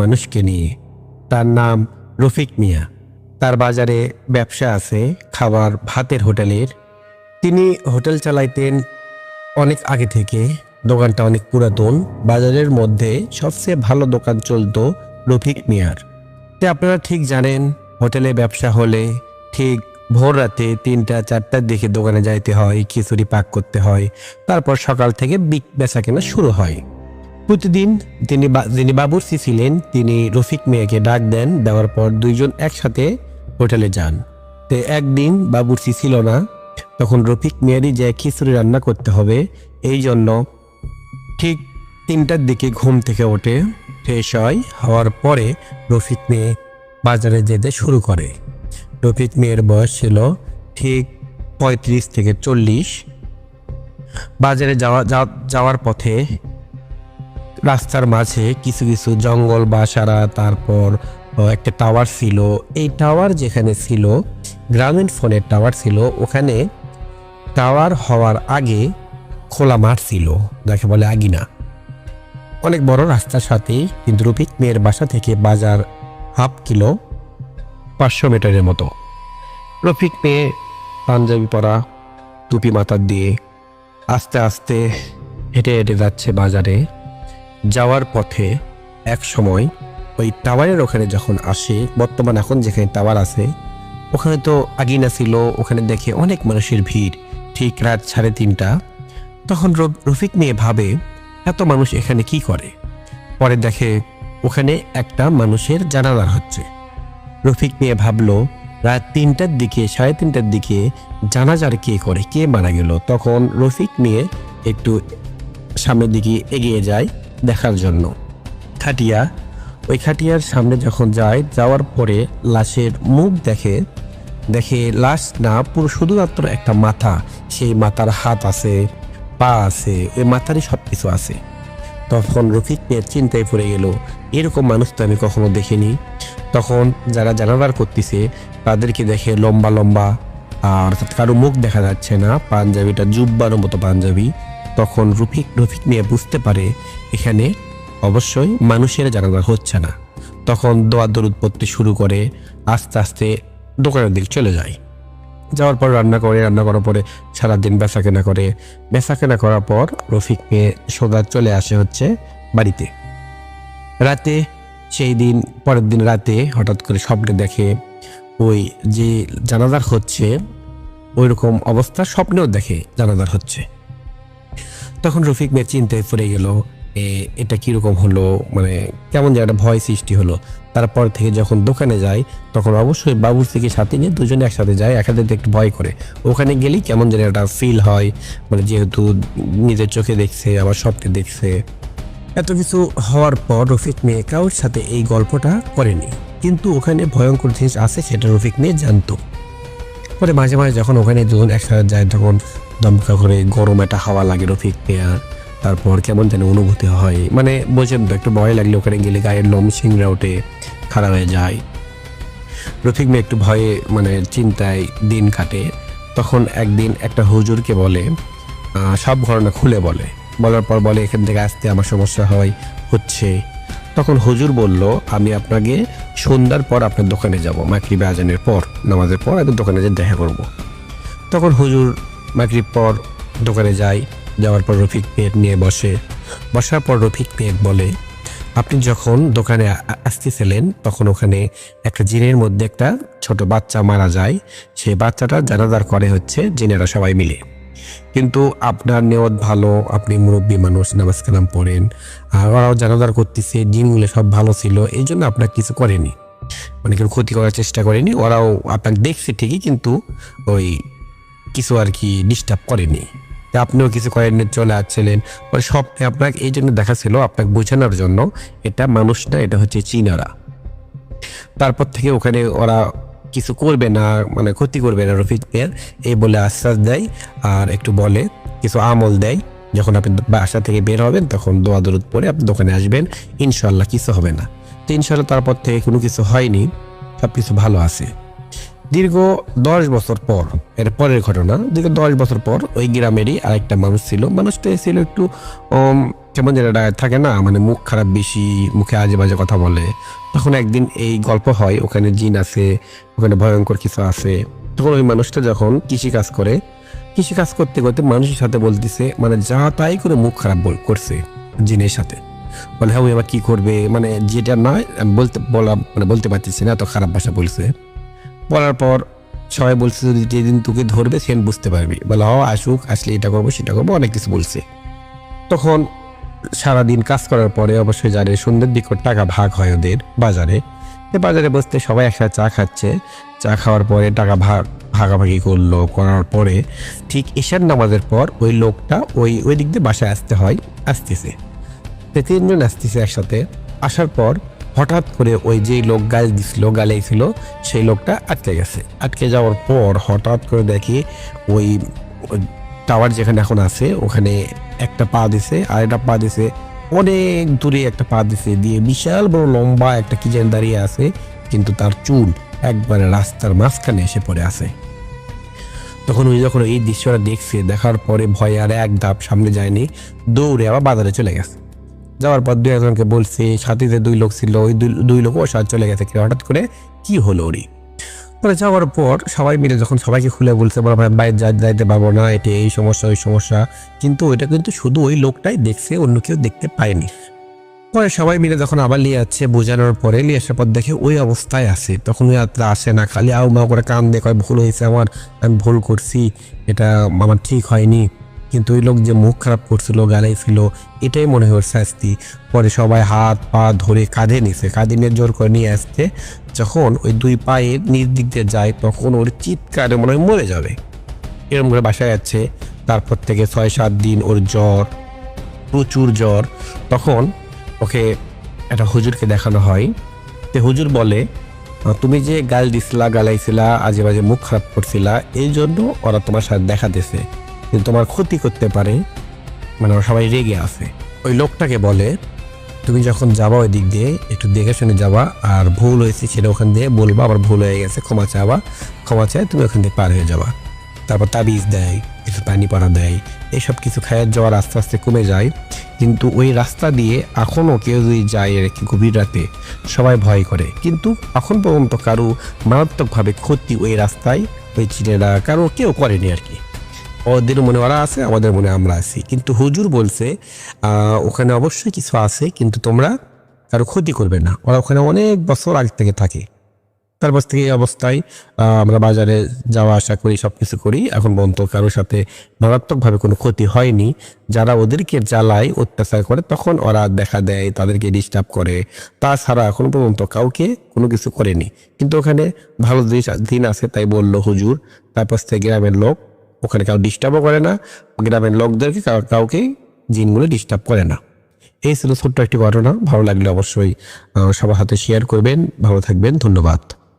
মানুষকে নিয়ে। তার নাম রফিক মিয়া। তার বাজারে ব্যবসা আছে, খাবার, ভাতের হোটেলের। তিনি হোটেল চালাইতেন অনেক আগে থেকে। দোকানটা অনেক পুরাতন। বাজারের মধ্যে সবচেয়ে ভালো দোকান চলতো রফিক মিয়ার। তে আপনারা ঠিক জানেন, হোটেলে ব্যবসা হলে ঠিক ভোর রাতে তিনটা, চারটার দিকে দোকানে যাইতে হয়, খিচুড়ি পাক করতে হয়। তারপর সকাল থেকে বিক বেচা কেনা শুরু হয়। প্রতিদিন তিনি যিনি বাবুর্চি ছিলেন, তিনি রফিক মিয়াকে ডাক দেন, দেওয়ার পর দুইজন একসাথে হোটেলে যান। তো একদিন বাবুর্চি ছিল না, তখন রফিক মিয়ারই যে খিচুড়ি রান্না করতে হবে, এই জন্য ঠিক তিনটার দিকে ঘুম থেকে ওঠে, ফ্রেশ হয়, হওয়ার পরে রফিক মেয়ে বাজারে যেতে শুরু করে। রফিক মেয়ের বয়স ছিল ঠিক পঁয়ত্রিশ থেকে চল্লিশ। বাজারে যাওয়া- যাওয়ার পথে রাস্তার মাঝে কিছু কিছু জঙ্গল, বাসারা, তারপর একটা টাওয়ার ছিল। এই টাওয়ার যেখানে ছিল, গ্রামীণ ফোনের টাওয়ার ছিল, ওখানে টাওয়ার হওয়ার আগে খোলা মাঠ ছিল, যাকে বলে আগিনা। অনেক বড় রাস্তার সাথে কিন্তু রফিক মেয়ের বাসা থেকে বাজার হাফ কিলো পাঁচশো মিটারের মতো। রফিক মেয়ে পাঞ্জাবি পরা, টুপি মাথার দিয়ে আস্তে আস্তে হেঁটে হেঁটে যাচ্ছে বাজারে। যাওয়ার পথে এক সময় ওই টাওয়ারের ওখানে যখন আসে, বর্তমান এখন যেখানে টাওয়ার আছে, ওখানে তো আগিনা ছিল, ওখানে দেখে অনেক মানুষের ভিড়, ঠিক রাত সাড়ে তিনটা। তখন রফিক নিয়ে ভাবে, এত মানুষ এখানে কি করে? পরে দেখে, ওখানে একটা মানুষের জানাজার হচ্ছে। রফিক নিয়ে ভাবলো, রাত তিনটার দিকে, সাড়ে তিনটার দিকে জানাজার কে করে, কে মারা গেল? তখন রফিক নিয়ে একটু সামনের দিকে এগিয়ে যায়। দেখার জন্য। খাটিয়া, ওই খাটিয়ার সামনে যখন যায়, যাওয়ার পরে লাশের মুখ দেখে দেখে লাশ না, পুরো শুধুমাত্র একটা মাথা। সেই মাথার হাত আছে, পা আছে, ওই মাথারই সব কিছু আছে। তখন রফিক মেয়ের চিন্তায় পড়ে গেল, এরকম মানুষ তো আমি কখনো দেখিনি। তখন যারা জানাবার করতেছে, তাদেরকে দেখে লম্বা লম্বা, আর কারও মুখ দেখা যাচ্ছে না, পাঞ্জাবিটা জুব্বার মতো পাঞ্জাবি। তখন রফিক রফিক নিয়ে বুঝতে পারে এখানে অবশ্যই মানুষের জানাজা হচ্ছে না। তখন দোয়া দরুদ পড়তে শুরু করে, আস্তে আস্তে দোকানের দিক চলে যায়। যাওয়ার পর রান্না করে, রান্না করার পরে সারাদিন বেচা কেনা করে। বেচা কেনা করার পর রফিক মেয়ে সোজা চলে আসে হচ্ছে বাড়িতে। রাতে সেই দিন, পরের দিন রাতে হঠাৎ করে স্বপ্নে দেখে। ওই যে জানাজার হচ্ছে ওই রকম অবস্থা স্বপ্নেও দেখে জানাজার হচ্ছে। তখন রফিক মেয়ে চিন্তায় পড়ে গেল, এ, এটা কীরকম হলো? মানে কেমন যেন একটা ভয় সৃষ্টি হলো। তারপর থেকে যখন দোকানে যায়, তখন অবশ্যই বাবুর থেকে সাথে নিয়ে দুজনে একসাথে যায়, একসাথে একটু ভয় করে। ওখানে গেলেই কেমন যেন একটা ফিল হয় মানে যেহেতু নিজের চোখে দেখছে, আবার স্বপ্নে দেখছে। এত কিছু হওয়ার পর রফিক মেয়ে কারোর সাথে এই গল্পটা করেনি। কিন্তু ওখানে ভয়ঙ্কর জিনিস আছে, সেটা রফিক মেয়ে জানতো। পরে মাঝে মাঝে যখন ওখানে দুজন একসাথে যায়, তখন দমকা করে গরম একটা হাওয়া লাগে রফিক পেয়ার, তারপর কেমন যেন অনুভূতি হয়। মানে বোঝেন তো, একটু ভয় লাগলে ওখানে গেলে গায়ের লোম শিংরা ওঠে, খারাপ হয়ে যায়। রফিক মেয়ে একটু ভয়ে মানে চিন্তায় দিন কাটে। তখন একদিন একটা হুজুরকে বলে সব ঘটনা খুলে বলে। বলার পর বলে, এখান থেকে আসতে আমার সমস্যা হয়, হচ্ছে। তখন হুজুর বলল, আমি আপনাকে সন্ধ্যার পর আপনার দোকানে যাব মাকরিবে আজানের পর, নামাজের পর একদম দোকানে যেয়ে দেখা করব। তখন হুজুর মাগরিব পর দোকানে যায় যাওয়ার পর রফিক পেট নিয়ে বসে। বসার পর রফিক পেট বলে, আপনি যখন দোকানে আসতেছিলেন, তখন ওখানে একটা জিনের মধ্যে একটা ছোট বাচ্চা মারা যায়। সেই বাচ্চাটা জানাজার করে হচ্ছে জিনেরা সবাই মিলে। কিন্তু আপনার নেওয়াত ভালো, আপনি মুরব্বী মানুষ, নামাজ কালাম পড়েন, আর ওরাও জানাজার করতেছে, জিনগুলো সব ভালো ছিল, এই জন্য আপনার কিছু করেনি। মানে কেউ ক্ষতি করার চেষ্টা করেনি, ওরাও আপনাকে দেখছে ঠিকই, কিন্তু ওই কিছু আর কি ডিস্টার্ব করেনি। আপনিও কিছু করেননি চলে আসছিলেন। পরে স্বপ্নে আপনাকে এই জন্য দেখাচ্ছিল, আপনাকে বোঝানোর জন্য এটা মানুষ না, এটা হচ্ছে চীনারা। তারপর থেকে ওখানে ওরা কিছু করবে না মানে ক্ষতি করবে না রফিকের এই বলে আশ্বাস দেয় আর একটু বলে, কিছু আমল দেয়। যখন আপনি বাসা থেকে বের হবেন, তখন দোয়া দরুদ পরে আপনি দোকানে আসবেন ইনশাল্লাহ কিছু হবে না। তো ইনশাল্লাহ তারপর থেকে কোনো কিছু হয়নি সব কিছু ভালো আছে। দীর্ঘ দশ বছর পর, এর পরের ঘটনা, দীর্ঘ দশ বছর পর ওই গ্রামেরই আরেকটা মানুষ ছিল। মানুষটা ছিল একটু কেমন যেটা থাকে না মানে মুখ খারাপ বেশি, মুখে আজে বাজে কথা বলে। তখন একদিন এই গল্প হয়, ওখানে জিন আছে, ওখানে ভয়ঙ্কর কিছু আছে। তখন ওই মানুষটা যখন কৃষি কাজ করে কৃষি কাজ করতে করতে মানুষের সাথে বলতেছে মানে যা তাই করে মুখ খারাপ করছে জিনের সাথে। বলে হ্যাঁ ওই আবার কি করবে? মানে যেটা নয় বলতে বলা মানে বলতে পারতেছি না, এত খারাপ ভাষা বলছে। বলার পর সবাই বলছে, যদি যেদিন তোকে ধরবে, সেদিন বুঝতে পারবি। বলে হ আসুক, আসলে এটা করব, সেটা করব, অনেক কিছু বলছে। তখন সারাদিন কাজ করার পরে অবশ্যই যাদের সন্ধ্যের দিক করে টাকা ভাগ হয় ওদের বাজারে। বাজারে বসতে সবাই একসাথে চা খাচ্ছে। চা খাওয়ার পরে টাকা ভাগ, ভাগাভাগি করল, করার পরে ঠিক ঈশান নামাজের পর ওই লোকটা ওই ওই দিক দিয়ে বাসায় আসতে হয়, আসতেছে। তিনজন আসতেছে একসাথে। আসার পর হঠাৎ করে ওই যে লোক গাল দিছিল গালাইছিল, সেই লোকটা আটকে গেছে। আটকে যাওয়ার পর হঠাৎ করে দেখি ওই টাওয়ার যেখানে এখন আছে, ওখানে একটা পা দিছে, আর একটা পা দিছে অনেক দূরে একটা পা দিছে, দিয়ে বিশাল বড় লম্বা একটা কি যেন দাঁড়িয়ে আছে, কিন্তু তার চুল একবারে রাস্তার মাঝখানে এসে পড়ে আছে। তখন উনি যখন এই দৃশ্যটা দেখছে, দেখার পরে ভয়ে আর এক ধাপ সামনে যায়নি, দৌড়ে আবার বাজারে চলে গেছে। যাওয়ার পর দুই একজনকে বলছে সাথে যে দুই লোক ছিল, ওই দুই- লোক সাথে চলে গেছে কেউ হঠাৎ করে কি হলো ওরই? পরে যাওয়ার পর সবাই মিলে যখন সবাইকে খুলে বলছে, বলো ভাই বাইরে যা, যাইতে পারব না, এটা এই সমস্যা, ওই সমস্যা, কিন্তু ওইটা কিন্তু শুধু ওই লোকটাই দেখছে, অন্য কেউ দেখতে পায়নি। পরে সবাই মিলে যখন আবার নিয়ে যাচ্ছে, বোঝানোর পরে নিয়ে আসার পর দেখে ওই অবস্থায় আসে তখন ওই আর আসে না, খালি আউ মাউ করে কান কয়, ভুল হয়েছে আমার, আমি ভুল করছি, এটা আমার ঠিক হয়নি। কিন্তু ওই লোক যে মুখ খারাপ করছিল গালাইছিল এটাই মনে হয় শাস্তি। পরে সবাই হাত, পা ধরে কাঁধে নিছে। কাঁধে নিয়ে জোর করে নিয়ে আসছে। যখন ওই দুই পায়ে নিজ দিক দিয়ে যায়, তখন ওর চিৎকারে মনে হয় মরে যাবে। এরকম করে বাসায় যাচ্ছে। তারপর থেকে ছয়, সাত দিন ওর জ্বর, প্রচুর জ্বর। তখন ওকে একটা হুজুরকে দেখানো হয়। তে হুজুর বলে তুমি যে গাল দিছিলা, গালাইছিলা আজে বাজে মুখ খারাপ করছিলা, এই জন্য ওরা তোমার সাথে দেখা দিছে তোমার ক্ষতি করতে পারে। মানে ওরা সবাই রেগে আছে। ওই লোকটাকে বলে, তুমি যখন যাবা ওই দিক দিয়ে, একটু দেখে শুনে যাবা। আর ভুল হয়েছে সেটা ওখান দিয়ে বলবা, আবার ভুল হয়ে গেছে, ক্ষমা চাওয়া। ক্ষমা চায়, তুমি ওখান দিয়ে পার হয়ে যাবা। তারপর তাবিজ দেয়, কিছু পানি পড়া দেয়। এইসব কিছু খায়ের যাওয়ার আস্তে আস্তে কমে যায়। কিন্তু ওই রাস্তা দিয়ে এখনও কেউ যদি যায় আর কি গভীর রাতে, সবাই ভয় করে। কিন্তু এখন পর্যন্ত কারও মারাত্মকভাবে ক্ষতি ওই রাস্তায় ওই চিনেরা কারও কেউ করেনি আর কি। ওদের মনে, ওরা আছে, আমাদের মনে, আমরা আছি। কিন্তু হুজুর বলছে ওখানে অবশ্যই কিছু আছে, কিন্তু তোমরা কারও ক্ষতি করবে না। ওরা ওখানে অনেক বছর আগে থেকে থাকে। তারপর থেকে এই অবস্থায় আমরা বাজারে যাওয়া, আসা করি সব কিছু করি। এখন পর্যন্ত কারোর সাথে মারাত্মকভাবে কোনো ক্ষতি হয়নি। যারা ওদেরকে জ্বালায়, অত্যাচার করে, তখন ওরা দেখা দেয়, তাদেরকে ডিস্টার্ব করে। তাছাড়া এখন পর্যন্ত কাউকে কোনো কিছু করেনি। কিন্তু ওখানে ভালো দিন আছে, তাই বলল হুজুর। তারপর থেকে গ্রামের লোক ওখানে কাউ ডিস্টার্বও করে না, গ্রামের লোকদেরকে কাউকেই কাউকে জিনগুলো ডিস্টার্ব করে না। এই ছিল ছোট্ট একটি ঘটনা, ভালো লাগলে অবশ্যই সবার হাতে শেয়ার করবেন, ভালো থাকবেন, ধন্যবাদ।